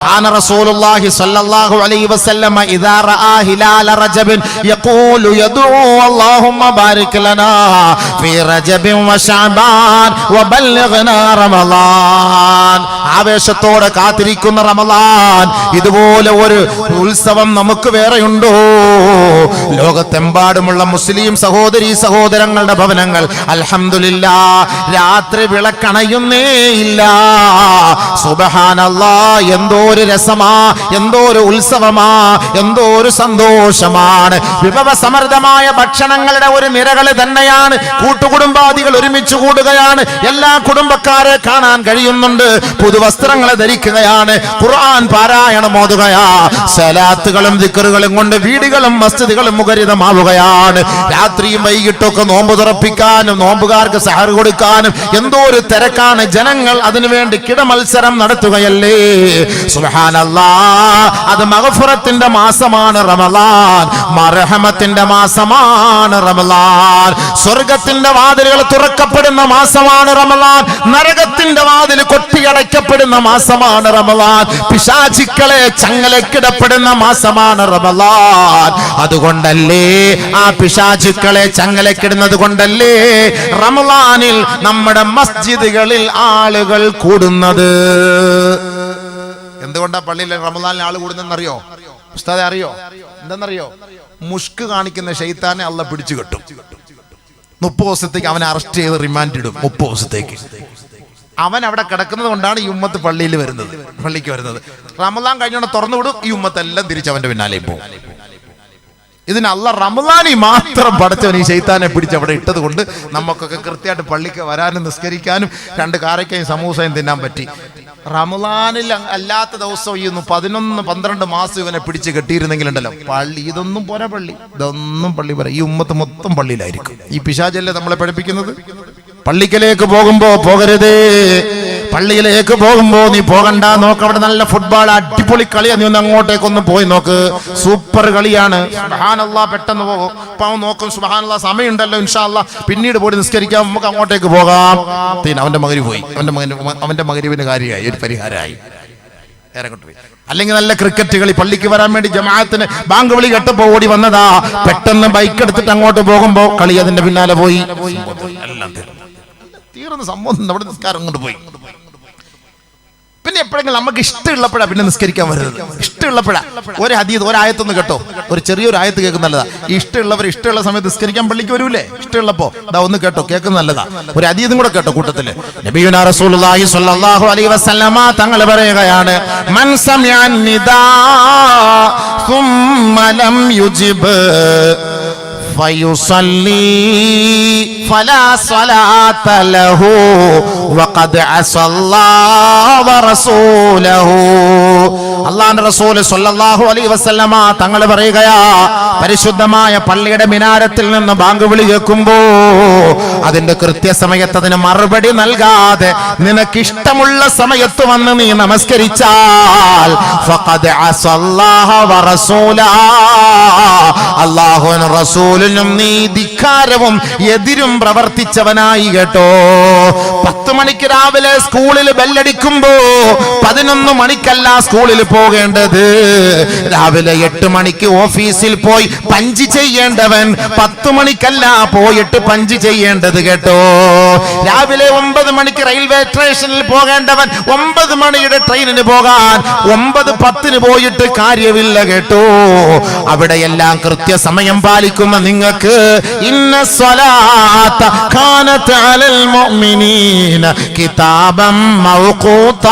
كان رسول الله صلى الله عليه وسلم إذا رأى هلال رجب يقول يدعو اللهم بارك لنا في رجب وشعبان وبلغنا رمضان ആവേശത്തോടെ കാത്തിരിക്കുന്ന റമലാൻ ഇതുപോലെ ഒരു ഉത്സവം നമുക്ക് വേറെയുണ്ടോ ലോകത്തെമ്പാടുമുള്ള മുസ്ലിം സഹോദരി സഹോദരങ്ങളുടെ ഭവനങ്ങൾ അൽഹംദുലില്ല രാത്രി വിളക്കണയുന്നേ ഇല്ല സുബഹാനല്ലാ എന്തോ ഒരു രസമാ എന്തോ ഒരു ഉത്സവമാ എന്തോ ഒരു സന്തോഷമാണ്. വിഭവസമൃദ്ധമായ ഭക്ഷണങ്ങളുടെ ഒരു നിരകൾ തന്നെയാണ്. കൂട്ടുകുടുംബാദികൾ ഒരുമിച്ച് കൂടുകയാണ്. എല്ലാ കുടുംബക്കാരെ കാണാൻ കഴിയുന്നുണ്ട്. പുതുവസ്ത്രങ്ങൾ ധരിക്കുകയാണ്. ഖുർആൻ പാരായണം ഓതുകയാ. സലാത്തുകളും ദിക്കറുകളും കൊണ്ട് വീടുകളും മസ്ജിദുകളും മുഖരിതമാവുകയാണ്. രാത്രിയും വൈകിട്ടൊക്കെ നോമ്പ് തുറപ്പിക്കാനും നോമ്പുകാർക്ക് സഹർ കൊടുക്കാനും എന്തോ ഒരു തിരക്കാണ്. ജനങ്ങൾ അതിനുവേണ്ടി കിടമത്സരം നടത്തുകയല്ലേ? അത് മഹഫുറത്തിന്റെ മാസമാണ് റമലാൻ. മർഹമത്തിന്റെ മാസമാണ് റമലാൻ. സ്വർഗത്തിന്റെ വാതിലുകൾ തുറക്കപ്പെടുന്ന മാസമാണ് റമലാൻ. നരകത്തിന്റെ വാതിൽ കൊട്ടിയടയ്ക്കപ്പെടുന്ന മാസമാണ് റമലാൻ. പിശാചിക്കളെ ചങ്ങലക്കിടപ്പെടുന്ന മാസമാണ് റമലാൻ. അതുകൊണ്ടല്ലേ ആ പിശാചുക്കളെ ചങ്ങലക്കിടുന്നത് കൊണ്ടല്ലേ റമലാനിൽ നമ്മുടെ മസ്ജിദുകളിൽ ആളുകൾ കൂടുന്നത്? എന്തുകൊണ്ടാ പള്ളിയിൽ റമദാനിൽ ആൾ കൂടുന്നറിയോ ഉസ്താദെ അറിയോ? എന്തെന്നറിയോ? മുഷ്ക് കാണിക്കുന്ന ഷെയ്ത്താനെ അള്ള പിടിച്ചു കെട്ടും. മുപ്പത് ദിവസത്തേക്ക് അവനെ അറസ്റ്റ് ചെയ്ത് റിമാൻഡ് ഇടും മുപ്പത് ദിവസത്തേക്ക്. അവൻ അവിടെ കിടക്കുന്നത് കൊണ്ടാണ് ഈ ഉമ്മത്ത് പള്ളിയിൽ വരുന്നത് പള്ളിക്ക് വരുന്നത്. റമദാൻ കഴിഞ്ഞോണ്ട് തുറന്നു വിടും ഈ ഉമ്മത്തെല്ലാം തിരിച്ച് അവന്റെ പിന്നാലെ പോകും. ഇതിന് അല്ല റമദാനി മാത്രം പടച്ചവൻ ഈ ശൈത്താനെ പിടിച്ച് അവിടെ ഇട്ടത് കൊണ്ട് നമുക്കൊക്കെ കൃത്യമായിട്ട് പള്ളിക്ക് വരാനും നിസ്കരിക്കാനും രണ്ട് കാരക്കയും സമൂസയും തിന്നാൻ പറ്റി. റമദാനിൽ അ- അല്ലാത്ത ദിവസം ഈ ഒന്ന് പതിനൊന്ന് പന്ത്രണ്ട് മാസം ഇവനെ പിടിച്ച് കെട്ടിയിരുന്നെങ്കിലുണ്ടല്ലോ. പള്ളി ഇതൊന്നും പോരാ പള്ളി. ഇതൊന്നും പള്ളി പോരാ. ഈ ഉമ്മത്ത് മൊത്തം പള്ളിയിലായിരിക്കും. ഈ പിശാചല്ലേ നമ്മളെ പഠിപ്പിക്കുന്നത്? പള്ളിക്കലേക്ക് പോകുമ്പോ പോകരുതേ. പള്ളിയിലേക്ക് പോകുമ്പോ നീ പോകണ്ട നോക്ക് അവിടെ നല്ല ഫുട്ബോൾ അടിപൊളി കളിയാ. നീ ഒന്ന് അങ്ങോട്ടേക്കൊന്ന് പോയി നോക്ക്. സൂപ്പർ കളിയാണ്. സുബ്ഹാനല്ലാ പെട്ടെന്ന് പോകും അപ്പൊ നോക്കും സുബാനല്ല സമയമുണ്ടല്ലോ ഇൻഷാല്ല പിന്നീട് പോയി നിസ്കരിക്കാം നമുക്ക് അങ്ങോട്ടേക്ക് പോകാം. പിന്നെ അവന്റെ മകരി പോയി. അവന്റെ മകൻ അവന്റെ മകരിവിന് കാര്യമായി ഒരു പരിഹാരമായി. അങ്ങോട്ട്. അല്ലെങ്കിൽ നല്ല ക്രിക്കറ്റ് കളി പള്ളിക്ക് വരാൻ വേണ്ടി ജമാഅത്തിന് ബാങ്ക് വിളി കെട്ടപ്പോ ഓടി വന്നതാ. പെട്ടെന്ന് ബൈക്ക് എടുത്തിട്ട് അങ്ങോട്ട് പോകുമ്പോ കളി അതിന്റെ പിന്നാലെ പോയി. തീർന്നു. സംഭവം നമ്മുടെ നിസ്കാരം കൊണ്ട് പോയി. എപ്പോഴെങ്കിലും നമുക്ക് ഇഷ്ടമുള്ളപ്പോഴാ പിന്നെ നിസ്കരിക്കാൻ വരുന്നത് ഇഷ്ടമുള്ളപ്പോഴാ ഒരു ഹദീത് ഒരായത്തൊന്ന് കേട്ടോ ഒരു ചെറിയൊരു ആയത്ത് കേൾക്കുന്ന നല്ലതാ ഈ ഇഷ്ടമുള്ളവർ ഇഷ്ടമുള്ള സമയത്ത് നിസ്കരിക്കാൻ പള്ളിക്ക് വരൂലേ ഇഷ്ടമുള്ളപ്പോ ഇതാ ഒന്ന് കേട്ടോ കേൾക്കുന്ന നല്ലതാ ഒരു ഹദീതും കൂടെ കേട്ടോ കൂട്ടത്തില് നബിയുനാ റസൂലുള്ളാഹി സ്വല്ലല്ലാഹു അലൈഹി വസല്ലമ തങ്ങൾ പറയുകയാണ് മൻ സമിഅൻ നിദാ ثم لم يجب فيصلي فلا صلاة له وقد عصى الله ورسوله അള്ളാന്റെ റസൂല് സല്ലല്ലാഹു അലൈഹി വസല്ലമ തങ്ങൾ പറയുകയാ പരിശുദ്ധമായ പള്ളിയുടെ മിനാരത്തിൽ നിന്ന് ബാങ്ക് വിളി കേൾക്കുമ്പോ അതിന്റെ കൃത്യസമയത്ത് അതിന് മറുപടി നൽകാതെ നിനക്ക് ഇഷ്ടമുള്ള സമയത്ത് വന്ന് നീ നമസ്കരിച്ചാൽ ഫഖദ് അസല്ലാഹ വറസൂലാ അള്ളാഹുവിനും റസൂലിനും നീ ധിക്കാരവും എതിരും പ്രവർത്തിച്ചവനായി കേട്ടോ. പത്ത് മണിക്ക് രാവിലെ സ്കൂളിൽ ബെല്ലടിക്കുമ്പോ പതിനൊന്ന് മണിക്കല്ല സ്കൂളിൽ പോകേണ്ടത്. രാവിലെ എട്ട് മണിക്ക് ഓഫീസിൽ പോയി പഞ്ച് ചെയ്യേണ്ടവൻ പത്ത് മണിക്കല്ല പോയിട്ട് പഞ്ച് ചെയ്യേണ്ടത് കേട്ടോ. രാവിലെ ഒമ്പത് മണിക്ക് റെയിൽവേ സ്റ്റേഷനിൽ പോകേണ്ടവൻ ഒമ്പത് മണിയുടെ ട്രെയിനിന് പോകാൻ ഒമ്പത് പത്തിന് പോയിട്ട് കാര്യമില്ല കേട്ടോ. അവിടെയെല്ലാം കൃത്യസമയം പാലിക്കുന്ന നിങ്ങൾക്ക് ഇന്ന സ്വലാത്ത കാനത്ത് അലൽ മുഅ്മിനീന കിതാബം നമസ്കാരത്തിന്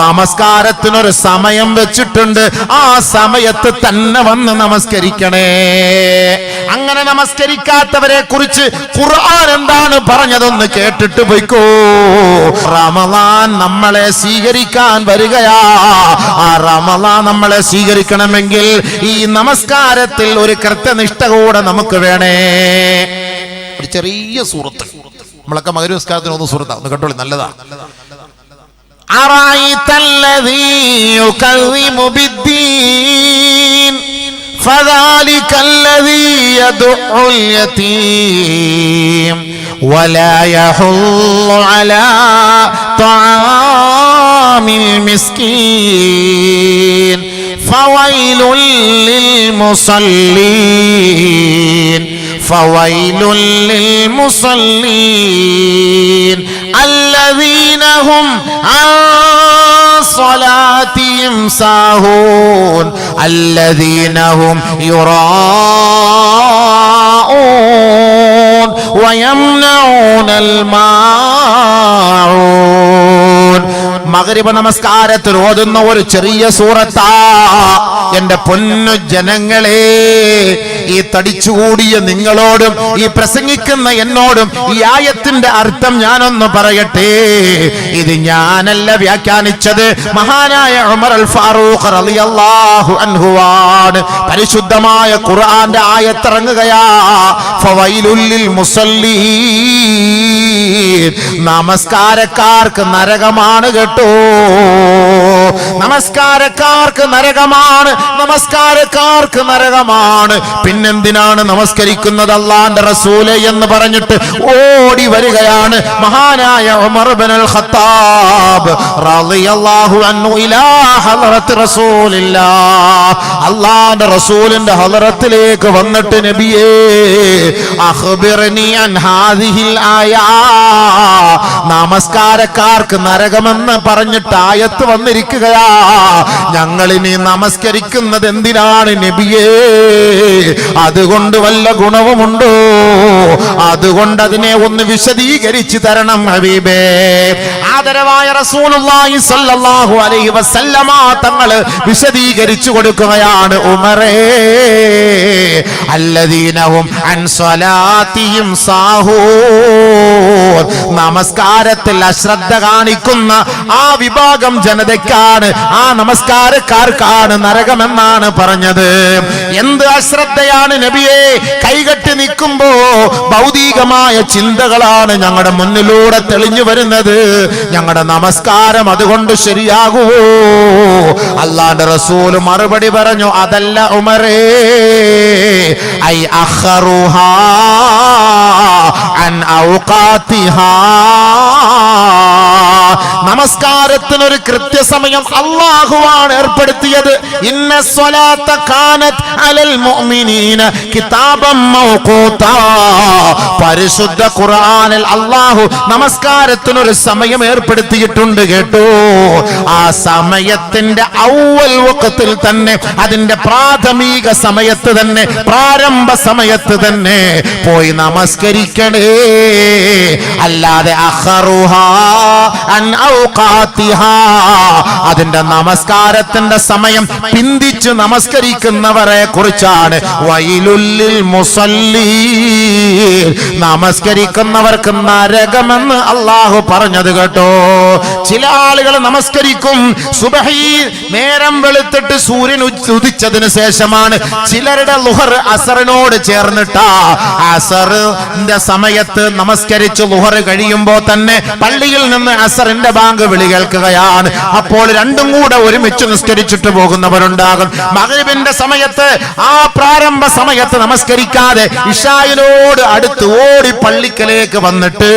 നമസ്കാരത്തിനൊരു സമയം വെച്ചിട്ടുണ്ട്. ആ സമയത്ത് തന്നെ വന്ന് നമസ്കരിക്കണേ. അങ്ങനെ നമസ്കരിക്കാത്തവരെ കുറിച്ച് ഖുർആൻ എന്താണ് പറഞ്ഞതെന്ന് കേട്ടിട്ട് പോയിക്കോ. റമദാൻ നമ്മളെ സ്വീകരിക്കാൻ വരികയാ. ആ റമദാൻ നമ്മളെ സ്വീകരിക്കണമെങ്കിൽ ഈ നമസ്കാരത്തിൽ ഒരു കൃത്യനിഷ്ഠ കൂടെ നമുക്ക് വേണേ ഒരു ചെറിയ സൂറത്ത് നമ്മളൊക്കെ മകര നിസ്കാരത്തിന് ഒന്ന് സൂറത്താ ഒന്ന് കേട്ടോളി നല്ലതാ أرأيت الذي يكذب بالدين فذلك الذي يدع اليتيم ولا يحل على طعام طعام المسكين فويل للمصلين فويل للمصلين الذين هم عن صلاتهم ساهون الذين هم يراءون ويمنعون الماعون മകരിബ നമസ്കാരത്തിൽ ഓതുന്ന ഒരു ചെറിയ സൂറത്താ. എന്റെ പൊന്നു ജനങ്ങളെ ഈ തടിച്ചുകൂടിയ നിങ്ങളോടും ഈ പ്രസംഗിക്കുന്ന എന്നോടും ഈ ആയത്തിന്റെ അർത്ഥം ഞാനൊന്ന് പറയട്ടെ. ഇത് ഞാനല്ല വ്യാഖ്യാനിച്ചത് മഹാനായ ഉമർ അൽ ഫാറൂഖ് റളിയല്ലാഹു അൻഹുവാണ്. പരിശുദ്ധമായ ഖുർആന്റെ ആയത്തിറങ്ങുകയാ. നമസ്കാരക്കാർക്ക് നരകമാണ് കേട്ടോ. നമസ്കാരക്കാർക്ക് നരകമാണ് നമസ്കാരക്കാർക്ക് നരകമാണ്. പിന്നെന്തിനാണ് നമസ്കരിക്കുന്നത് അള്ളാന്റെ റസൂലെ എന്ന് പറഞ്ഞിട്ട് ഓടി വരികയാണ് മഹാനായ ഉമർ ബിനുൽ ഖത്താബ്. റളിയല്ലാഹു അൻഹു ഇലാ ഹളറത്ത് റസൂലില്ലാഹ് അള്ളാന്റെ റസൂലിന്റെ ഹളറത്തിലേക്ക് വന്നിട്ട് നബിയേ അഖ്ബിർനി അൻ ഹാദിഹിൽ ആയാ. നമസ്കാരക്കാർക്ക് നരകമെന്ന് പറഞ്ഞിട്ട് ആയത്ത് വന്നിരിക്കുകയാ. ഞങ്ങൾ ഇനി നമസ്കരിക്കുന്നത് എന്തിനാണ് നബിയേ? അതുകൊണ്ട് വല്ല ഗുണവുമുണ്ടോ? അതുകൊണ്ട് അതിനെ ഒന്ന് വിശദീകരിച്ചു തരണം ഹബീബേ. ആദരവായ റസൂലുള്ളാഹി സ്വല്ലല്ലാഹു അലൈഹി വസല്ലമ തങ്ങൾ വിശദീകരിച്ചു കൊടുക്കുകയാണ് ഉമറേ. അല്ലദീനഹും അൻ സ്വലാത്തിയും സാഹൂ നമസ്കാരത്തിൽ അശ്രദ്ധ കാണിക്കുന്ന വിഭാഗം ജനതയ്ക്കാണ്. ആ നമസ്കാരക്കാർക്കാണ് നരകമെന്നാണ് പറഞ്ഞത്. എന്ത് അശ്രദ്ധയാണ് നബിയെ? കൈകെട്ടി നിൽക്കുമ്പോ ഭൗതികമായ ചിന്തകളാണ് ഞങ്ങളുടെ മുന്നിലൂടെ തെളിഞ്ഞു വരുന്നത്. ഞങ്ങളുടെ നമസ്കാരം അതുകൊണ്ട് ശരിയാകുവോ അള്ളാന്റെ റസൂൽ മറുപടി പറഞ്ഞു അതല്ല ഉമരേ ഐ അഹറുഹാ അൻ ഔഖാത്തിഹാ നമസ്കാരത്തിനൊരു കൃത്യസമയം അള്ളാഹുവാണ് ഏർപ്പെടുത്തിയത്. ഇന്ന സ്വലാത്ത കാനത്ത് അലൽ മുഅ്മിനീന കിതാബം മൗഖൂത പരിശുദ്ധ ഖുർആനിൽ അള്ളാഹു നമസ്കാരത്തിനൊരു സമയം ഏർപ്പെടുത്തിയിട്ടുണ്ട് കേട്ടോ. ആ സമയത്തിന്റെ ഔവൽ വഖത്തിൽ തന്നെ അതിന്റെ പ്രാഥമിക സമയത്ത് തന്നെ പ്രാരംഭ സമയത്ത് തന്നെ പോയി നമസ്കരിക്കണേ. അല്ലാതെ അതിന്റെ നമസ്കാരത്തിന്റെ സമയം പിന്തിച്ച് നമസ്കരിക്കുന്നവരെ കുറിച്ചാണ്. വൈലുല്ലിൽ മുസല്ലി നമസ്കരിക്കുന്നവർക്ക് നരകമെന്ന് അള്ളാഹു പറഞ്ഞത് കേട്ടോ. ചില ആളുകൾ നമസ്കരിക്കും. സുബഹി നേരം വെളുത്തിട്ട് സൂര്യൻ ഉദിച്ചതിന് ശേഷമാണ് ചിലരുടെ ലുഹർ അസറിനോട് ചേർന്നിട്ടാ. അസറിന്റെ സമയത്ത് നമസ്കരിച്ച് ലുഹർ കഴിയുമ്പോൾ തന്നെ പള്ളിയിൽ നിന്ന് അസറിന്റെ ബാങ്ക് വിളി കേൾക്കുകയാണ്. അപ്പോൾ രണ്ടും കൂടെ ഒരുമിച്ച് നിസ്കരിച്ചിട്ട് പോകുന്നവരുണ്ടാകും. മകരവിന്റെ സമയത്ത് ആ പ്രാരംഭ സമയത്ത് നമസ്കരിക്കാതെ ഇഷായിനോട് അടുത്ത് ഓടി പള്ളിക്കലേക്ക് വന്നിട്ട്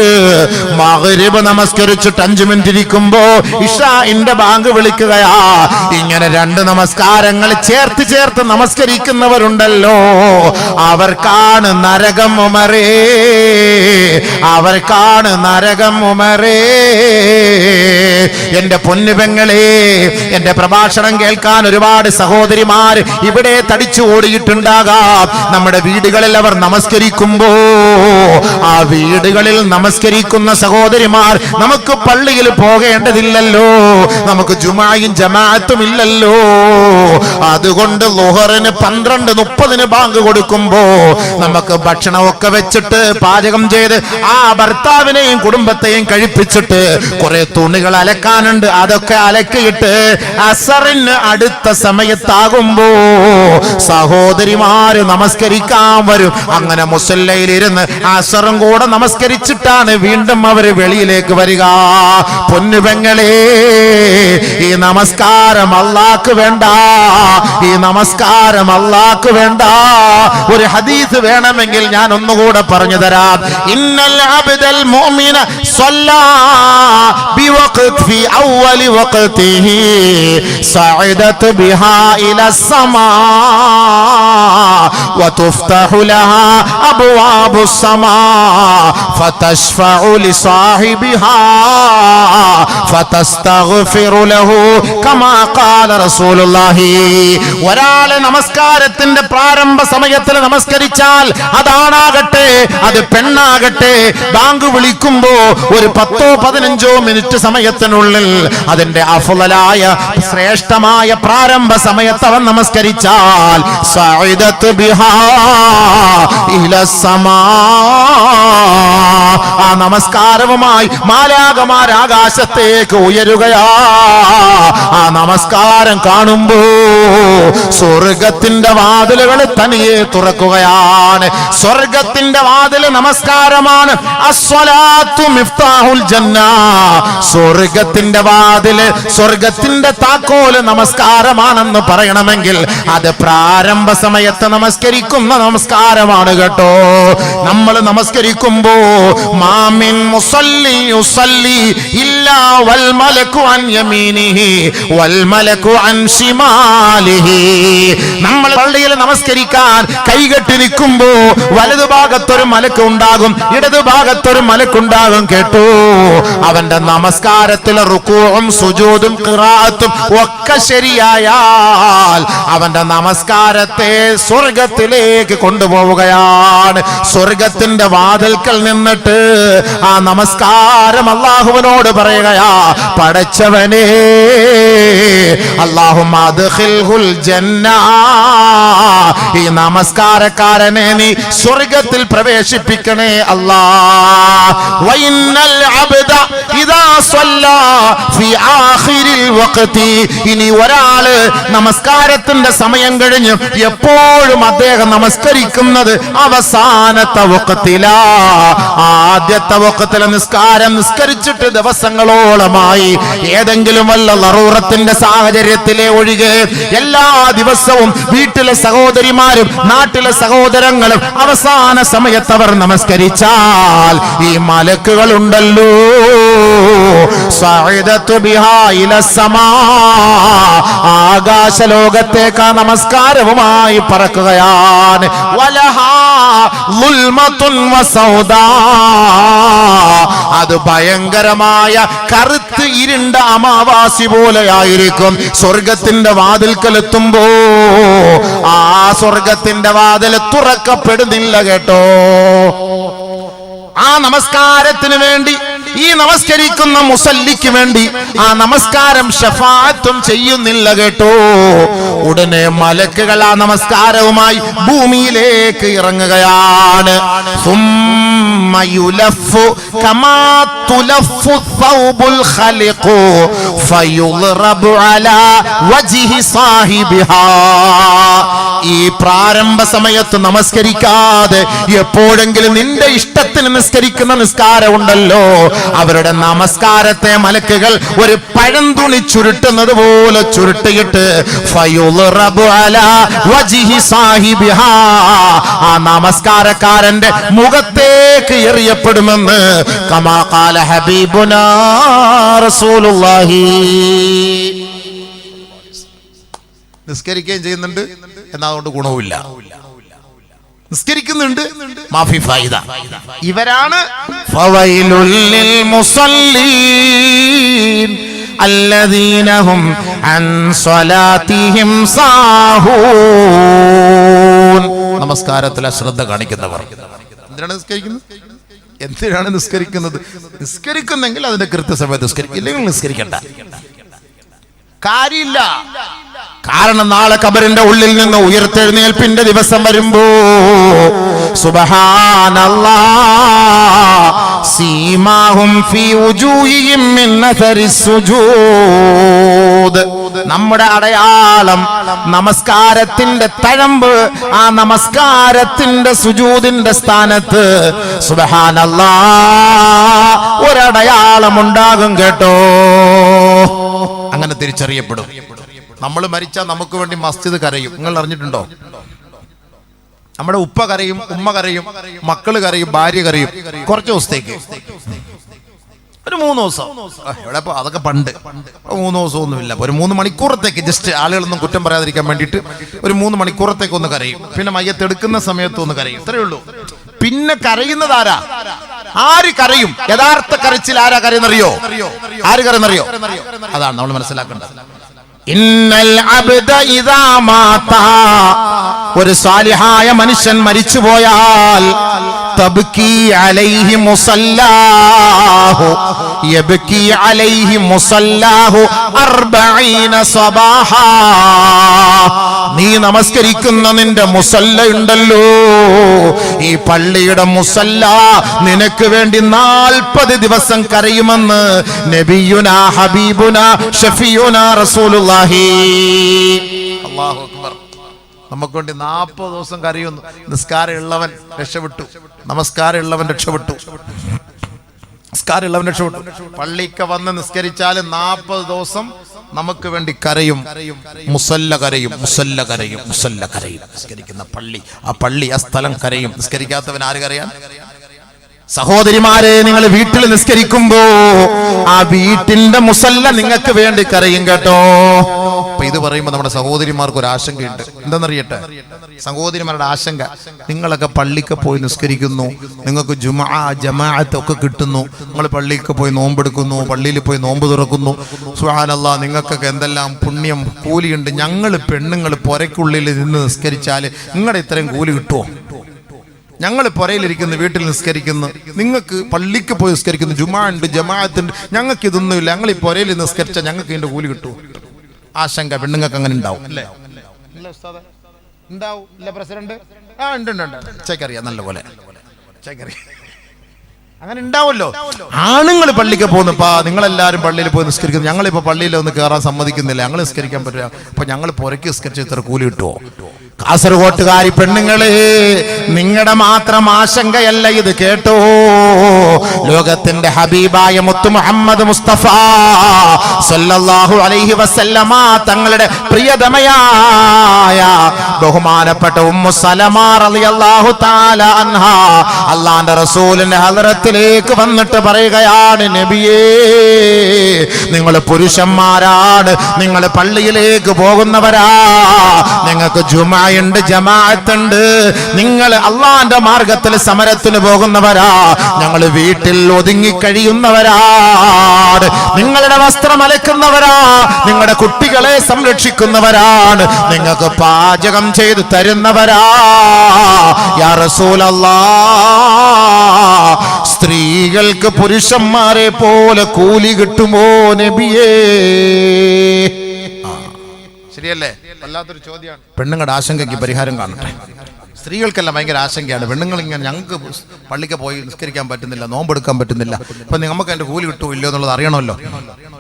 മകരിബ് നമസ്കരിച്ചിട്ട് അഞ്ചു മിനിറ്റ് ഇരിക്കുമ്പോ ഇഷായിന്റെ ബാങ്ക് വിളിക്കുകയാ. ഇങ്ങനെ രണ്ട് നമസ്കാരങ്ങൾ ചേർത്ത് ചേർത്ത് നമസ്കരിക്കുന്നവരുണ്ടല്ലോ. അവർക്കാണ് നരകം ഉമറേ. അവർക്കാണ് നരകം ഉമറേ. എന്റെ പൊന്നുപെങ്ങളെ എന്റെ പ്രഭാഷണം കേൾക്കാൻ ഒരുപാട് സഹോദരിമാർ ഇവിടെ തടിച്ചു ഓടിയിട്ടുണ്ടാകാം. നമ്മുടെ വീടുകളിൽ അവർ നമസ്കരിക്കുമ്പോ ആ വീടുകളിൽ നമസ്കരിക്കുന്ന സഹോദരിമാർ നമുക്ക് പള്ളിയിൽ പോകേണ്ടതില്ലല്ലോ നമുക്ക് ജുമായും ജമാഅത്തും ഇല്ലല്ലോ. അതുകൊണ്ട് ലോഹറിന് പന്ത്രണ്ട് മുപ്പതിന് ബാങ്ക് കൊടുക്കുമ്പോ നമുക്ക് ഭക്ഷണമൊക്കെ വെച്ചിട്ട് പാചകം ചെയ്ത് ഭർത്താവിനെയും കുടുംബത്തെയും കഴിപ്പിച്ചിട്ട് കുറെ തുണികൾ അലക്കാനുണ്ട്. അതൊക്കെ അലക്കിയിട്ട് അസറിന് അടുത്ത സമയത്താകുമ്പോ സഹോദരിമാര് നമസ്കരിക്കാൻ വരും. അങ്ങനെ മുസല്ലയിലിരുന്ന് അസറും കൂടെ നമസ്കരിച്ചിട്ടാണ് വീണ്ടും അവർ വെളിയിലേക്ക് വരിക. പൊന്നുപെങ്ങളെ ഈ നമസ്കാരം അള്ളാക്ക് വേണ്ട. ഈ നമസ്കാരം അള്ളാക്ക് വേണ്ട. ഒരു ഹദീസ് വേണമെങ്കിൽ ഞാൻ ഒന്നുകൂടെ പറഞ്ഞു തരാം. ഇന്നൽ അബ്ദൽ മുഅ്മിന സ്വല്ലാ بوقت في أول وقته صعدت بها إلى السماء وتفتح لها أبواب السماء فتشفع لصاحبها فتستغفر له كما قال رسول الله ഒരാളെ നമസ്കാരത്തിന്റെ പ്രാരംഭ സമയത്തിൽ നമസ്കരിച്ചാൽ അതാണാകട്ടെ അത് പെണ്ണാകട്ടെ ബാങ്ക് വിളിക്കുമ്പോ ഒരു പത്തോ പതിനഞ്ചോ മിനിറ്റ് സമയത്തിനുള്ളിൽ അതിന്റെ അഫുലായ ശ്രേഷ്ഠമായ പ്രാരംഭ സമയത്ത് അവൻ നമസ്കരിച്ചാൽ. ആ നമസ്കാരവുമായി മാലാകമാർ ആകാശത്തേക്ക് ഉയരുകയാ ആ നമസ്കാരം കാണുമ്പോ സ്വർഗത്തിന്റെ വാതിലുകൾ തനിയെ തുറക്കുകയാണ് സ്വർഗത്തിന്റെ വാതിൽ നമസ്കാരമാണ് ജന്ന. സ്വർഗത്തിന്റെ വാതിൽ സ്വർഗത്തിന്റെ താക്കോൽ നമസ്കാരമാണെന്ന് പറയണമെങ്കിൽ അത് പ്രാരംഭ സമയത്ത് നമസ്കരിക്കുന്ന നമസ്കാരമാണ് കേട്ടോ. നമ്മൾ നമസ്കരിക്കുമ്പോ മാമിൻ മുസല്ലി യുസല്ലി അൻ അൻ നമ്മൾ പള്ളിയിൽ നമസ്കരിക്കാൻ കൈകെട്ടി നിൽക്കുമ്പോ വലതുഭാഗത്തൊരു മലക്ക് ഉണ്ടാകും ഇടതുഭാഗത്തൊരു മലക്കുണ്ടാകും കേട്ടു. അവന്റെ നമസ്കാരത്തിലെ റുക്കൂവും സുജൂദും കിറാത്തും ഒക്കെ ശരിയായാൽ അവന്റെ നമസ്കാരത്തെ സ്വർഗത്തിലേക്ക് കൊണ്ടുപോവുകയാണ്. സ്വർഗത്തിന്റെ വാതിൽക്കൽ നിന്നിട്ട് ആ നമസ്കാരം അള്ളാഹുവിനോട് പറയുകയാ പടച്ചവനേ അള്ളാഹും ഈ നമസ്കാരക്കാരനെ നീ സ്വർഗത്തിൽ പ്രവേശിപ്പിക്കണേ അല്ലാ. ഇനി ഒരാൾ നമസ്കാരത്തിന്റെ സമയം കഴിഞ്ഞ് എപ്പോഴും അദ്ദേഹം നമസ്കരിക്കുന്നത് അവസാനത്തെ വക്കത്തിലാ ആദ്യത്തെ വക്കത്തിലെ നിസ്കാരം നിസ്കരിച്ചിട്ട് ദിവസങ്ങളോളമായി. ഏതെങ്കിലും വല്ല ലറൂറത്തിന്റെ സാഹചര്യത്തിലെ ഒഴികെ എല്ലാ ദിവസവും വീട്ടിലെ സഹോദരിമാരും നാട്ടിലെ സഹോദരങ്ങളും അവസാന സമയത്ത് അവർ നമസ്കരിച്ചാൽ ഈ മലക്കുകൾ ഉണ്ടല്ലോ ആകാശ. ആകാശലോകത്തേക്ക് നമസ്കാരവുമായി പറക്കുകയാണ് വലഹാ. അത് ഭയങ്കരമായ കറുത്ത് ഇരുണ്ട അമാവാസി പോലെയായിരിക്കും. സ്വർഗത്തിന്റെ വാതിൽക്കലെത്തുമ്പോ ആ സ്വർഗത്തിന്റെ വാതിൽ തുറക്കപ്പെടുന്നില്ല കേട്ടോ. ആ നമസ്കാരത്തിന് വേണ്ടി ഈ നമസ്കരിക്കുന്ന മുസല്ലിക്ക് വേണ്ടി ആ നമസ്കാരം ഷഫാത്തും ചെയ്യുന്നില്ല കേട്ടോ. ഉടനെ മലക്കുകൾ ആ നമസ്കാരവുമായി ഭൂമിയിലേക്ക് ഇറങ്ങുകയാണ്. ثم يلف كما تلف الثوب الخلق فيضرب على وجه صاحبها ഈ പ്രാരംഭ സമയത്ത് നമസ്കരിക്കാതെ എപ്പോഴെങ്കിലും നിന്റെ ഇഷ്ടത്തിന് നിസ്കരിക്കുന്ന നിസ്കാരം ഉണ്ടല്ലോ അവരുടെ നമസ്കാരത്തെ മലക്കുകൾ ഒരു പഴന്തുണി ചുരുട്ടുന്നത് പോലെ ചുരുട്ടിയിട്ട്. ആ നമസ്കാരക്കാരന്റെ മുഖത്തേക്ക് എറിയപ്പെടുമെന്ന് കമാ ഖാല ഹബീബുനാ റസൂലുള്ളാഹി. നിസ്കരിക്കുകയും ചെയ്യുന്നുണ്ട് എന്നാൽ അതുകൊണ്ട് ഗുണവുമില്ല. നിസ്കരിക്കുന്നുണ്ട് മാഫി ഫായിദ. ഇവരാണ് ഫവൈലുള്ളിൽ മുസല്ലീൻ. നമസ്കാരത്തിലെ അൻ സ്വലാത്തിഹിം സാഹൂൻ. നമസ്കാരത്തിൽ കാണിക്കുന്നവർ. എന്തിനാണ് നിസ്കരിക്കുന്നത്? എന്തിനാണ് നിസ്കരിക്കുന്നത്? നിസ്കരിക്കുന്നെങ്കിൽ അതിന്റെ കൃത്യസമയത്ത് നിസ്കരിക്കില്ലെങ്കിൽ നിസ്കരിക്കണ്ട. കാര്യമില്ല. കാരണം നാളെ കബറിന്റെ ഉള്ളിൽ നിന്ന് ഉയർത്തെഴുന്നേൽപ്പിന്റെ ദിവസം വരുമ്പോ സുബഹാനല്ലാ സീമാഹും ഫീ നമ്മുടെ അടയാളം നമസ്കാരത്തിന്റെ തഴമ്പ് ആ നമസ്കാരത്തിന്റെ സുജൂതിന്റെ സ്ഥാനത്ത് സുബഹാനല്ല ഒരടയാളം ഉണ്ടാകും കേട്ടോ. അങ്ങനെ തിരിച്ചറിയപ്പെടും. നമ്മൾ മരിച്ചാൽ നമുക്ക് വേണ്ടി മസ്ജിദ് കരയും. നിങ്ങൾ അറിഞ്ഞിട്ടുണ്ടോ? നമ്മുടെ ഉപ്പ കരയും ഉമ്മ കരയും മക്കൾ കരയും ഭാര്യ കരയും കുറച്ച് ദിവസത്തേക്ക്. ഒരു മൂന്ന് ദിവസം. ഇവിടെ അതൊക്കെ പണ്ട്. മൂന്ന് ദിവസം ഒന്നുമില്ല ഒരു മൂന്ന് മണിക്കൂറത്തേക്ക് ജസ്റ്റ് ആളുകളൊന്നും കുറ്റം പറയാതിരിക്കാൻ വേണ്ടിയിട്ട് ഒരു മൂന്ന് മണിക്കൂറത്തേക്ക് ഒന്ന് കരയും. പിന്നെ മയ്യത്ത് എടുക്കുന്ന സമയത്ത് ഒന്ന് കരയും. ഇത്രയേ ഉള്ളൂ. പിന്നെ കരയുന്നത് ആരാ? കരയും? യഥാർത്ഥ കരച്ചിൽ ആരാ കരയെന്നറിയോ? ആര് കരയെന്നറിയോ? അതാണ് നമ്മൾ മനസ്സിലാക്കേണ്ടത്. ഇന്നൽ മാത. ഒരു സാലിഹായ മനുഷ്യൻ അർബഈന സബാഹാ. നീ നമസ്കരിക്കുന്ന നിന്റെ മുസല്ല ഉണ്ടല്ലോ. ഈ പള്ളിയുടെ മുസല്ല നിനക്ക് വേണ്ടി നാൽപ്പത് ദിവസം കരയുമെന്ന് നബിയുന ഹബീബുന ഷഫിയുന റസൂലുള്ളാഹി. അല്ലാഹു അക്ബർ. നമുക്ക് വേണ്ടി നാൽപ്പത് ദിവസം കരയുന്നു. നിസ്കാരം ഉള്ളവൻ രക്ഷപ്പെട്ടു. നമസ്കാരം ഉള്ളവൻ രക്ഷപ്പെട്ടു. നിസ്കാരമുള്ളവൻ രക്ഷപ്പെട്ടു. പള്ളിക്ക് വന്ന് നിസ്കരിച്ചാൽ നാൽപ്പത് ദിവസം നമുക്ക് വേണ്ടി കരയും. മുസല്ല കരയും മുസല്ല കരയും മുസല്ല കരയും. നിസ്കരിക്കുന്ന പള്ളി ആ പള്ളി ആ സ്ഥലം കരയും. നിസ്കരിക്കാത്തവൻ ആര് കരയാൻ? സഹോദരിമാരെ നിങ്ങൾ വീട്ടിൽ നിസ്കരിക്കുമ്പോ ആ വീട്ടിന്റെ മുസല്ല നിങ്ങൾക്ക് വേണ്ടി കരയും കേട്ടോ. അപ്പൊ ഇത് പറയുമ്പോ നമ്മുടെ സഹോദരിമാർക്ക് ഒരു ആശങ്കയുണ്ട്. എന്തെന്നറിയട്ടെ? സഹോദരിമാരുടെ ആശങ്ക നിങ്ങളൊക്കെ പള്ളിക്ക് പോയി നിസ്കരിക്കുന്നു നിങ്ങൾക്ക് ജുമാ ജമാഅത്ത് ഒക്കെ കിട്ടുന്നു നിങ്ങൾ പള്ളിക്ക് പോയി നോമ്പെടുക്കുന്നു പള്ളിയിൽ പോയി നോമ്പ് തുറക്കുന്നു. സുഹാനല്ല നിങ്ങൾക്കൊക്കെ എന്തെല്ലാം പുണ്യം കൂലിയുണ്ട്. ഞങ്ങൾ പെണ്ണുങ്ങൾ പുരയ്ക്കുള്ളിൽ നിന്ന് നിസ്കരിച്ചാൽ നിങ്ങളുടെ ഇത്രയും കൂലി കിട്ടുമോ ഞങ്ങൾ പുരയിലിരിക്കുന്നു വീട്ടിൽ നിസ്കരിക്കുന്നു. നിങ്ങൾക്ക് പള്ളിക്ക് പോയി നിസ്കരിക്കുന്നു ജുമാ ഉണ്ട് ജമാഅത്തുണ്ട്. ഞങ്ങൾക്ക് ഇതൊന്നുമില്ല. ഞങ്ങൾ ഈ പുരയിൽ നിസ്കരിച്ചാൽ ഞങ്ങൾക്ക് ഇതിന്റെ കൂലി കിട്ടുമോ ആശങ്ക പെണ്ണുങ്ങൾക്ക് അങ്ങനെ ഉണ്ടാവും. അല്ലേ? ഉണ്ടാവും. ഇല്ല പ്രസിഡന്റ്. ആ ഉണ്ട് ഉണ്ട് ഉണ്ട് ചേക്കറിയാം നല്ല പോലെ ചേക്കറിയാം അങ്ങനെ ഉണ്ടാവുമല്ലോ. ആണുങ്ങൾ പള്ളിക്ക് പോകുന്നപ്പാ നിങ്ങളെല്ലാവരും പള്ളിയിൽ പോയി നിസ്കരിക്കുന്നു. ഞങ്ങളിപ്പോ പള്ളിയിൽ ഒന്ന് കയറാൻ സമ്മതിക്കുന്നില്ല. ഞങ്ങൾ നിസ്കരിക്കാൻ പറ്റില്ല. അപ്പൊ ഞങ്ങൾ പുരയ്ക്ക് നിസ്കരിച്ച് ഇത്ര കൂലി കിട്ടുമോ കാസർഗോട്ടുകാരി പെണ്ണുങ്ങളെ നിങ്ങളുടെ മാത്രം ആശങ്കയല്ല ഇത് കേട്ടോ. ലോകത്തിന്റെ ഹബീബായ മുത്തു മുഹമ്മദ് മുസ്തഫ സല്ലല്ലാഹു അലൈഹി വസല്ലമ തങ്ങളുടെ പ്രിയതമയായ ബഹുമാനപ്പെട്ട ഉമ്മു സലമ റളിയല്ലാഹു തആല അൻഹ അള്ളാന്റെ റസൂലിന്റെ ഹദരത്തിലേക്ക് വന്നിട്ട് പറയുകയാണ് നബിയേ നിങ്ങൾ പുരുഷന്മാരാണ് നിങ്ങൾ പള്ളിയിലേക്ക് പോകുന്നവരാ നിങ്ങൾക്ക് ജുമായുണ്ട് ജമാഅത്തുണ്ട്. നിങ്ങൾ അള്ളാന്റെ മാർഗത്തിൽ സമരത്തിന് പോകുന്നവരാ. ഞങ്ങൾ വീട്ടിൽ ഒതുങ്ങി കഴിയുന്നവരാണ് നിങ്ങളുടെ വസ്ത്രം അലക്കുന്നവരാ. നിങ്ങളുടെ കുട്ടികളെ സംരക്ഷിക്കുന്നവരാണ്. നിങ്ങൾക്ക് പാചകം ചെയ്തു തരുന്നവരാ. യാ സ്ത്രീകൾക്ക് പുരുഷന്മാരെ പോലെ കൂലി കിട്ടുമോ നബിയേ? ശരിയല്ലേ? വല്ലാത്തൊരു ചോദ്യമാണ്. പെണ്ണുങ്ങളുടെ ആശങ്കയ്ക്ക് പരിഹാരം കാണട്ടെ. സ്ത്രീകൾക്കെല്ലാം ഭയങ്കര ആശങ്കയാണ്. പെണ്ണുങ്ങൾ ഇങ്ങനെ ഞങ്ങൾക്ക് പള്ളിക്ക് പോയി നിസ്കരിക്കാൻ പറ്റുന്നില്ല നോമ്പെടുക്കാൻ പറ്റുന്നില്ല. അപ്പൊ നമുക്ക് അതിന്റെ കൂലി കിട്ടുമോ ഇല്ലയോ എന്നുള്ളത് അറിയണമല്ലോ.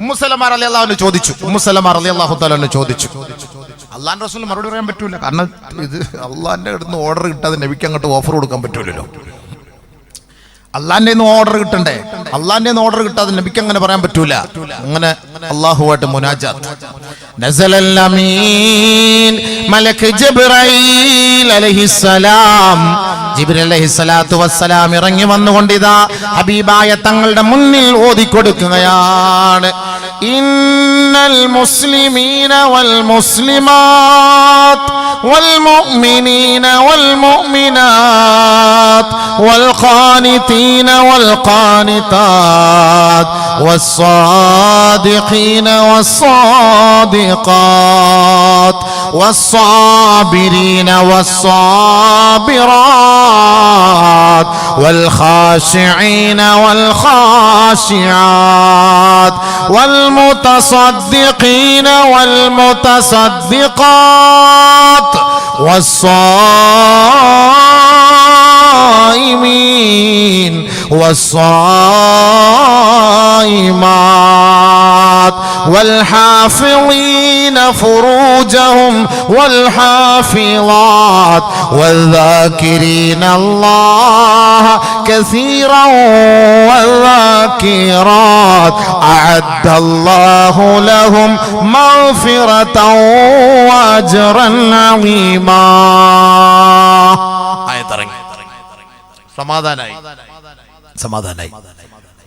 ഉമ്മുസലമാർ അലി അള്ളാഹുന് ചോദിച്ചു. ഉമ്മുസലമാർ അലി അള്ളാഹു താലാവിനെ ചോദിച്ചു. അള്ളാൻ റസൂൽ മറുപടി പറയാൻ പറ്റൂല. കാരണം ഇത് അള്ളാന്റെ അടുത്ത് ഓർഡർ കിട്ടാതെ നബിക്ക് അങ്ങോട്ട് ഓഫർ കൊടുക്കാൻ പറ്റൂലല്ലോ. അള്ളാന്റെ ഓർഡർ കിട്ടണ്ടേ? അള്ളാന്റെ ഓർഡർ കിട്ടാതെ നബിക്ക് അങ്ങനെ പറയാൻ പറ്റൂല. അങ്ങനെ അള്ളാഹുവായിട്ട് മുനാജാത്ത്. ഇറങ്ങി വന്നുകൊണ്ട് ഇതാ ഹബീബായ തങ്ങളുടെ മുന്നിൽ ഓതിക്കൊടുക്കുകയാണ്. ഇന്നൽ മുസ്ലിമീന വൽ മുസ്ലിമാത്ത് വൽ മുഅ്മിനീന വൽ والصادقين والصادقات. والصابرين والصابرات. والخاشعين والخاشعات. والمتصدقين والمتصدقات. والصائمين. والصائمات والحافظات والحافظين فروجهم والحافظات والذاكرين الله كثيرا والذاكرات أعد الله لهم مغفرة وأجرا عظيما ആയത്തിറങ്ങി സമാധാനായി സമാധാനായി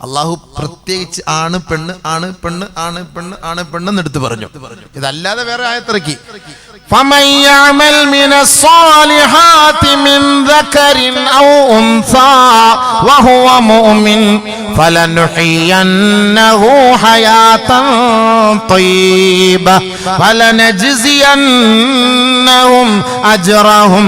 അള്ളാഹു പ്രത്യേകിച്ച് ആണ് പെണ്ണ് ആണ് പെണ്ണ് ആണ് പെണ്ണ് ആണ് പെണ്ണ് എന്ന് എടുത്ത് പറഞ്ഞു ഇതല്ലാതെ വേറെ ആയത്തിറക്കി فمن يعمل من الصالحات من ذكر أو أنثى وهو مؤمن فلنحيينه حياة طيبة فلنجزينهم أجرهم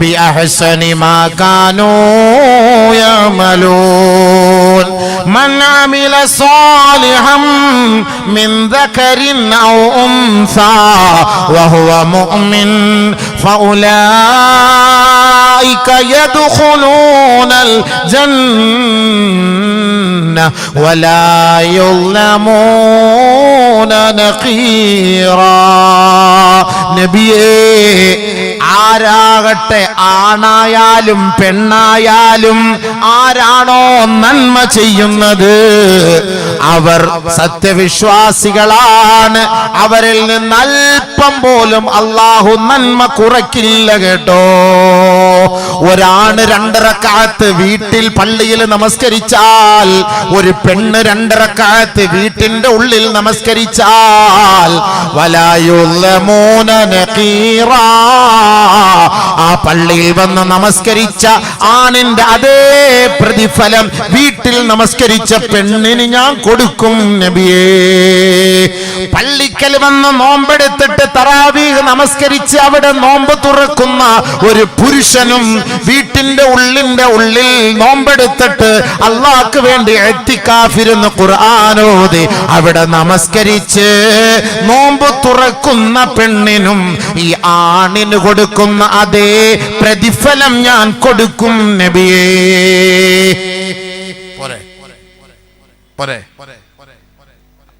بأحسن ما كانوا يعملون. من عمل صالحا من ذكر أو أنثى وهو مؤمن فأولئك يدخلون الجنة ولا يظلمون نقيرا. نبي إيه ആരാകട്ടെ ആണായാലും പെണ്ണായാലും ആരാണോ നന്മ ചെയ്യുന്നത്? അവർ സത്യവിശ്വാസികളാണ്. അവരിൽ നിന്ന് അല്പം പോലും അള്ളാഹു നന്മ കുറയ്ക്കില്ല കേട്ടോ. ഒരാണ് രണ്ടരക്കാലത്ത് വീട്ടിൽ പള്ളിയിൽ നമസ്കരിച്ചാൽ ഒരു പെണ്ണ് രണ്ടരക്കാലത്ത് വീട്ടിന്റെ ഉള്ളിൽ നമസ്കരിച്ചാൽ. ആ പള്ളിയിൽ വന്ന് നമസ്കരിച്ച ആണിന്റെ അതേ പ്രതിഫലം വീട്ടിൽ നമസ്കരിച്ച പെണ്ണിന് ഞാൻ കൊടുക്കും നബിയേ പള്ളിക്കൽ വന്ന് നോമ്പെടുത്തിട്ട് തറാവീഹ് നമസ്കരിച്ച് അവിടെ നോമ്പ് തുറക്കുന്ന ഒരു പുരുഷനും വീട്ടിന്റെ ഉള്ളിന്റെ ഉള്ളിൽ നോമ്പെടുത്തിട്ട് അള്ളാഹ്ക്ക് വേണ്ടി എത്തിക്കാഫിരുന്ന് ഖുർആാനോതി അവിടെ നമസ്കരിച്ച് നോമ്പ് തുറക്കുന്ന പെണ്ണിനും ഈ ആണിന് കൊടുക്കുന്ന അതേ പ്രതിഫലം ഞാൻ കൊടുക്കും നബിയേ.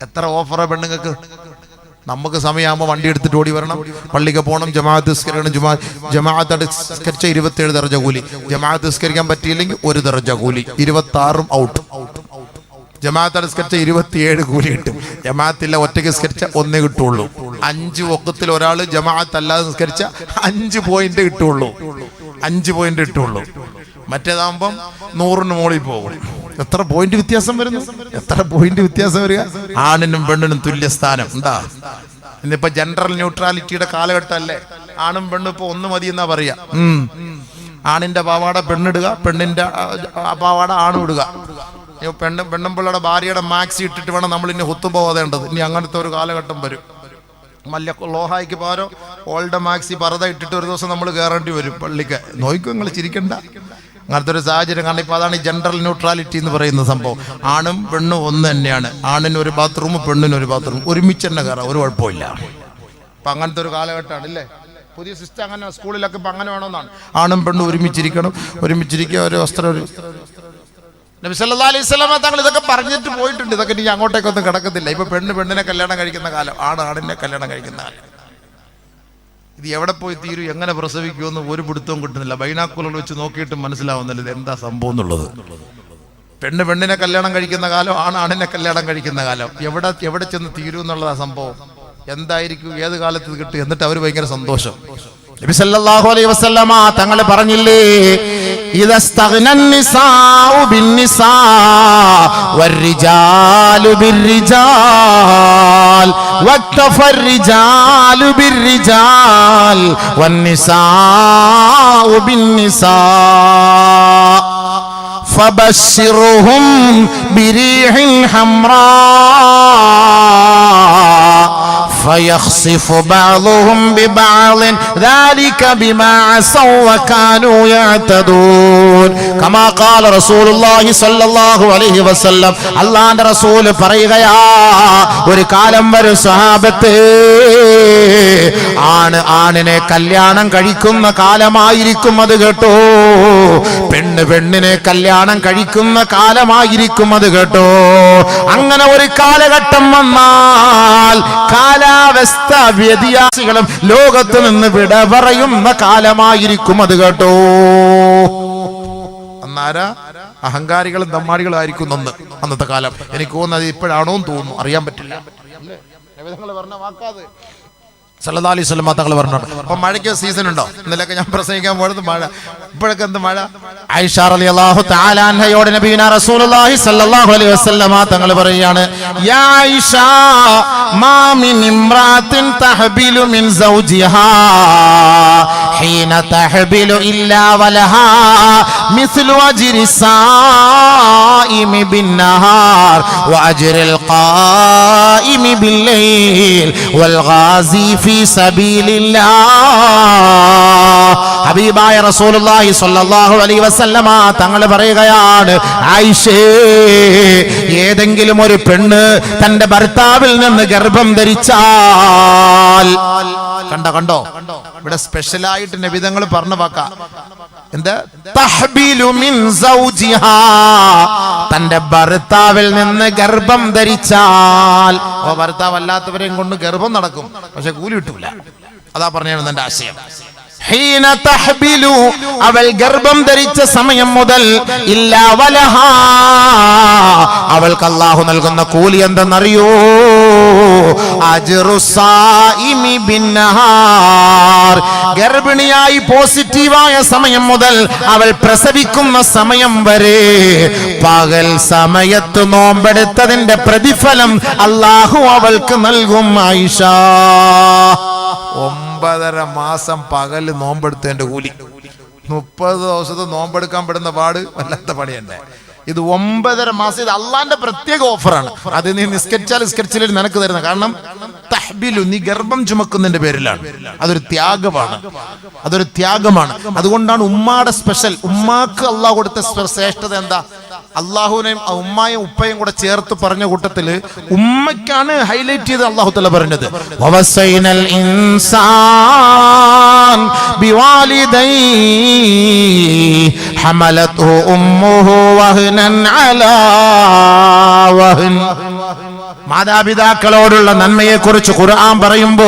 എത്ര ഓഫറാ പെണ്ണുങ്ങൾക്ക്? നമുക്ക് സമയമാകുമ്പോൾ വണ്ടി എടുത്തിട്ട് ഓടി വരണം. പള്ളിക്ക് പോകണം ജമാഅത്ത് നിസ്കരിക്കണം ജമാ ജമാഅത്ത് നിസ്കരിച്ച ഇരുപത്തേഴ് ദർജ കൂലി. ജമാഅത്ത് നിസ്കരിക്കാൻ പറ്റിയില്ലെങ്കിൽ ഒരു ദർജ കൂലി. ഇരുപത്തി ആറും ഔട്ട്. ജമാഅത്ത് നിസ്കരിച്ച ഇരുപത്തിയേഴ് കൂലി കിട്ടും. ജമാഅത്തില്ല ഒറ്റയ്ക്ക് നിസ്കരിച്ച ഒന്നേ കിട്ടുള്ളൂ. അഞ്ച് ഒക്കത്തിൽ ഒരാൾ ജമാഅത്ത് അല്ലാതെ നിസ്കരിച്ച അഞ്ച് പോയിന്റ് കിട്ടുള്ളൂ. അഞ്ച് പോയിന്റ് കിട്ടുള്ളൂ. മറ്റേതാകുമ്പം നൂറിന് മുകളിൽ പോകും. എത്ര പോയിന്റ് വ്യത്യാസം വരുന്നു? എത്ര പോയിന്റ് വ്യത്യാസം വരിക? ആണിനും പെണ്ണിനും തുല്യ സ്ഥാനം എന്താ? ഇന്നിപ്പോ ജനറൽ ന്യൂട്രാലിറ്റിയുടെ കാലഘട്ടമല്ലേ? ആണും പെണ്ണും ഇപ്പൊ ഒന്ന് മതി എന്നാ പറയാ. ആണിന്റെ പാവാട പെണ്ണിടുക പെണ്ണിന്റെ പാവാട ആണും ഇടുക. പെണ്ണും പെണ്ണ് പിള്ളയുടെ ഭാര്യയുടെ മാക്സി ഇട്ടിട്ട് വേണം നമ്മൾ ഇനി ഹൊത്തു പോതേണ്ടത് ഇനി അങ്ങനത്തെ ഒരു കാലഘട്ടം വരും. മല്ല ലോഹായിക്ക് പാരോ ഓൾഡ് മാക്സി പറത ഇട്ടിട്ട് ഒരു ദിവസം നമ്മൾ കയറേണ്ടി വരും പള്ളിക്ക്. നോക്കും നിങ്ങൾ ചിരിക്കണ്ട. അങ്ങനത്തെ ഒരു സാഹചര്യം. കാരണം ഇപ്പോൾ അതാണ് ജനറൽ ന്യൂട്രാലിറ്റി എന്ന് പറയുന്ന സംഭവം. ആണും പെണ്ണും ഒന്ന് തന്നെയാണ്. ആണിന് ഒരു ബാത്റൂം പെണ്ണിന് ഒരു ബാത്റൂം ഒരുമിച്ച് തന്നെ കയറാം. ഒരു കുഴപ്പമില്ല. അപ്പം അങ്ങനത്തെ ഒരു കാലഘട്ടമാണ് അല്ലേ പുതിയ സിസ്റ്റം അങ്ങനെ സ്കൂളിലൊക്കെ ഇപ്പം അങ്ങനെ വേണമെന്നാണ്. ആണും പെണ്ണും ഒരുമിച്ചിരിക്കണം. ഒരുമിച്ചിരിക്കുക ഒരു വസ്ത്രം ഒരു നബി സല്ലല്ലാഹു അലൈഹി തങ്ങൾ ഇതൊക്കെ പറഞ്ഞിട്ട് പോയിട്ടുണ്ട്. ഇതൊക്കെ ഇനി അങ്ങോട്ടേക്കൊന്നും കിടക്കത്തില്ല. ഇപ്പൊ പെണ്ണ് പെണ്ണിനെ കല്യാണം കഴിക്കുന്ന കാലം. ആണ് ആണിനെ കല്യാണം കഴിക്കുന്ന കാലം. ഇത് എവിടെ പോയി തീരും എങ്ങനെ പ്രസവിക്കുമെന്ന് ഒരു പിടുത്തവും കിട്ടുന്നില്ല. ബൈനാക്കുലർ വെച്ച് നോക്കിയിട്ട് മനസ്സിലാവുന്നില്ല ഇത് എന്താ സംഭവം എന്നുള്ളത്. പെണ്ണ് പെണ്ണിനെ കല്യാണം കഴിക്കുന്ന കാലം ആണ് ആണിനെ കല്യാണം കഴിക്കുന്ന കാലം. എവിടെ എവിടെ ചെന്ന് തീരും എന്നുള്ളതാ സംഭവം. എന്തായിരിക്കും ഏത് കാലത്ത് കിട്ടും എന്നിട്ട് അവർ ഭയങ്കര സന്തോഷം. നബി സല്ലല്ലാഹു അലൈഹി വസല്ലമ തങ്ങൾ പറഞ്ഞില്ലേ ഇദസ്തഗ്നൻ നിസാഉ ബിന്നിസാ വർരിജാലു ബിർരിജാൽ വക്തഫർ റിജാലു ബിർരിജാൽ വന്നിസാഉ ബിന്നിസാ فبشرهم بريح حمراء فيخصف بعضهم ببعض ذلك بما عصوا وكانوا يعتدون كما قال رسول الله صلى الله عليه وسلم അള്ളാന്റെ റസൂൽ പറയുകയാ ഒരു കാലം വരും സഹാബത്ത് ആണ് ആണിനെ കല്യാണം കഴിക്കുന്ന കാലമായിരിക്കും അത് കേട്ടോ. പെണ്ണ് പെണ്ണിനെ കല്യാണം കഴിക്കുന്ന കാലമായിരിക്കും അത് കേട്ടോ. അങ്ങനെ ഒരു കാലഘട്ടം വന്നാൽ കാലാവസ്ഥ വ്യതിയാസികളും ലോകത്ത് നിന്ന് വിട പറയുന്ന കാലമായിരിക്കും അത് കേട്ടോ. അന്നാരാ? അഹങ്കാരികളും ദമ്മാടികളും ആയിരിക്കും അന്ന് അന്നത്തെ കാലം. എനിക്ക് തോന്നുന്നത് ഇപ്പോഴാണോ എന്ന് തോന്നുന്നു. അറിയാൻ പറ്റില്ല. സല്ലല്ലാഹു അലൈഹി വസല്ലം തങ്ങൾ പറഞ്ഞു അപ്പൊ മഴയ്ക്ക് സീസൺ ഉണ്ടോ? ഇന്നലെയൊക്കെ ഞാൻ പ്രസംഗിക്കാൻ പോയത് മഴ. ഇപ്പോഴൊക്കെ എന്ത് മഴ? ഐഷ റളിയല്ലാഹു തആല അൻഹയോട് നബീന റസൂലുള്ളാഹി അലൈഹി വസല്ലമ തങ്ങൾ യാ ഐഷ മാ മിൻ ഇംറാത്തിൻ തഹബിലു മിൻ സൗജിഹാ ഹീന തഹബിലു ഇല്ലാ വലഹാ മിസ്ലു അജ്രി സായിമി ബിന്നഹാർ വഅജ്രിൽ ഖായിമി ബില്ലൈൽ വൽഗാസി ഫീ സബീലില്ലാഹ് ഹബീബായ റസൂലുള്ളാഹി സ്വല്ലല്ലാഹു അലൈഹി വസല്ലമ തങ്ങൾ പറയുകയാണ് ആയിഷേ ഏതെങ്കിലും ഒരു പെണ്ണ് തന്റെ ഭർത്താവിൽ നിന്ന് ഗർഭം ധരിച്ചാൽ കണ്ടോ കണ്ടോ? ഇവിടെ സ്പെഷ്യലായിട്ട് നബിതങ്ങൾ പറഞ്ഞു വാക്ക. തന്റെ ഭർത്താവിൽ നിന്ന് ഗർഭം ധരിച്ചാൽ. ഓ ഭർത്താവ് അല്ലാത്തവരെയും കൊണ്ട് ഗർഭം നടക്കും. പക്ഷെ കൂലി കിട്ടൂല. അതാ പറഞ്ഞാണ് എന്റെ ആശയം. അവൾ ഗർഭം ധരിച്ച സമയം മുതൽ ഇല്ല വലഹ. അവൾക്ക് അള്ളാഹു നൽകുന്ന കൂലി എന്തെന്നറിയോ? ഗർഭിണിയായി പോസിറ്റീവായ സമയം മുതൽ അവൾ പ്രസവിക്കുന്ന സമയം വരെ പകൽ സമയത്ത് നോമ്പെടുത്തതിന്റെ പ്രതിഫലം അള്ളാഹു അവൾക്ക് നൽകും ആയിഷ. ഒമ്പതര മാസം പകൽ നോമ്പെടുത്തതിന്റെ കൂലി. മുപ്പത് ദിവസത്തെ നോമ്പെടുക്കാൻ പെടുന്ന പാട് വല്ലാത്ത പണിയല്ലേ? ഇത് ഒമ്പതര മാസം ഇത് അള്ളാന്റെ പ്രത്യേക ഓഫറാണ്. അത് നീ നിസ്കരിച്ചാൽ നിസ്കരിച്ചില്ല നിനക്ക് തരുന്ന കാരണം തഹ്ബിലു നീ ഗർഭം ചുമക്കുന്നതിന്റെ പേരിലാണ്. അതൊരു ത്യാഗമാണ്. അതൊരു ത്യാഗമാണ്. അതുകൊണ്ടാണ് ഉമ്മാടെ സ്പെഷ്യൽ ഉമ്മാക്ക് അള്ളാഹ് കൊടുത്ത ശ്രേഷ്ഠത എന്താ? അള്ളാഹുവിനെയും ആ ഉമ്മായും ഉപ്പയും കൂടെ ചേർത്ത് പറഞ്ഞ കൂട്ടത്തില് ഉമ്മയ്ക്കാണ് ഹൈലൈറ്റ് ചെയ്ത് അള്ളാഹു തല പറഞ്ഞത് ووصينا الإنسان بوالديه حملته أمه وهنا على وهن മാതാപിതാക്കളോടുള്ള നന്മയെ കുറിച്ച് ഖുർആൻ പറയുമ്പോ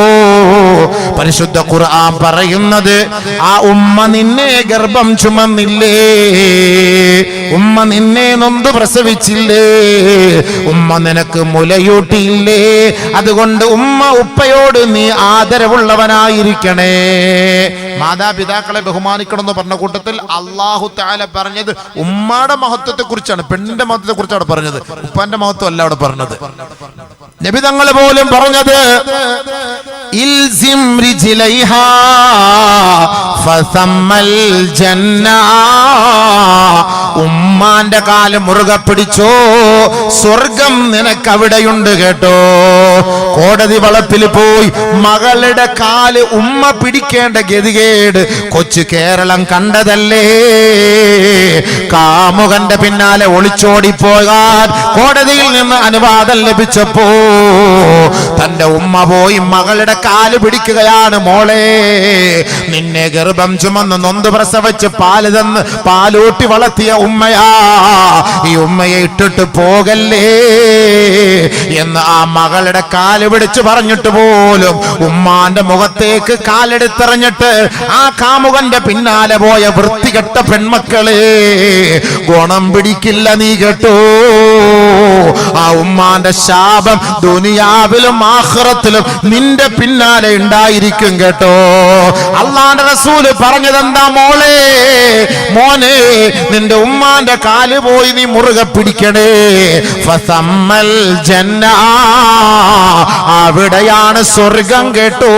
പരിശുദ്ധ ഖുർആൻ പറയുന്നത് ആ ഉമ്മ നിന്നെ ഗർഭം ചുമന്നില്ലേ ഉമ്മ നിന്നെ നൊന്ത് പ്രസവിച്ചില്ലേ? ഉമ്മ നിനക്ക് മുലയൂട്ടിയില്ലേ? അതുകൊണ്ട് ഉമ്മ ഉപ്പയോട് നീ ആദരവുള്ളവനായിരിക്കണേ. മാതാപിതാക്കളെ ബഹുമാനിക്കണം എന്ന് പറഞ്ഞ കൂട്ടത്തിൽ അള്ളാഹു താല പറഞ്ഞത് ഉമ്മയുടെ മഹത്വത്തെ കുറിച്ചാണ് പെണ്ണിന്റെ മഹത്വത്തെ കുറിച്ചാണ് പറഞ്ഞത്. ഉപ്പാന്റെ മഹത്വം അല്ല അവിടെ പറഞ്ഞത്. നബി തങ്ങൾ പോലും പറഞ്ഞത് ഉമ്മാന്റെ കാൽ മുറുകെ പിടിച്ചോ സ്വർഗം നിനക്ക് അവിടെയുണ്ട് കേട്ടോ. കോടതി വളപ്പിൽ പോയി മകളുടെ കാൽ ഉമ്മ പിടിക്കേണ്ട ഗതികേട് കൊച്ചു കേരളം കണ്ടതല്ലേ. കാമുകന്റെ പിന്നാലെ ഒളിച്ചോടിപ്പോകാൻ കോടതിയിൽ നിന്ന് അനുവാദം ലഭിച്ചപ്പോ തന്റെ ഉമ്മ പോയി മകളുടെ കാൽ പിടിക്കുകയാണ് മോളെ. നിന്നെ ഗർഭം ചുമന്ന് നൊന്ത് പ്രസവിച്ച് പാൽ തന്ന് പാലൂട്ടി വളർത്തിയ ഉമ്മയാ. ഈ ഉമ്മയെ ഇട്ടിട്ട് പോകല്ലേ എന്ന് ആ മകളുടെ കാൽ പിടിച്ച് പറഞ്ഞിട്ട് പോലും ഉമ്മാന്റെ മുഖത്തേക്ക് കാലെടുത്തെറിഞ്ഞിട്ട് ആ കാമുകന്റെ പിന്നാലെ പോയ വൃത്തികെട്ട പെൺമക്കളെ ഗുണം പിടിക്കില്ല നീ കേട്ടോ. ആ ഉമ്മാന്റെ ശാപം ദുനിയാവിലും ആഹ്റത്തിലും നിന്റെ പിന്നാലെ ഉണ്ടായിരിക്കും കേട്ടോ. അള്ളാന്റെ റസൂൽ പറഞ്ഞതെന്താ മോളെ? മോനെ നിന്റെ ഉമ്മാന്റെ കാൽ പോയി നീ മുറുകെ പിടിക്കണേ. ഫസമ്മൽ ജന്ന. അവിടെയാണ് സ്വർഗം കേട്ടോ.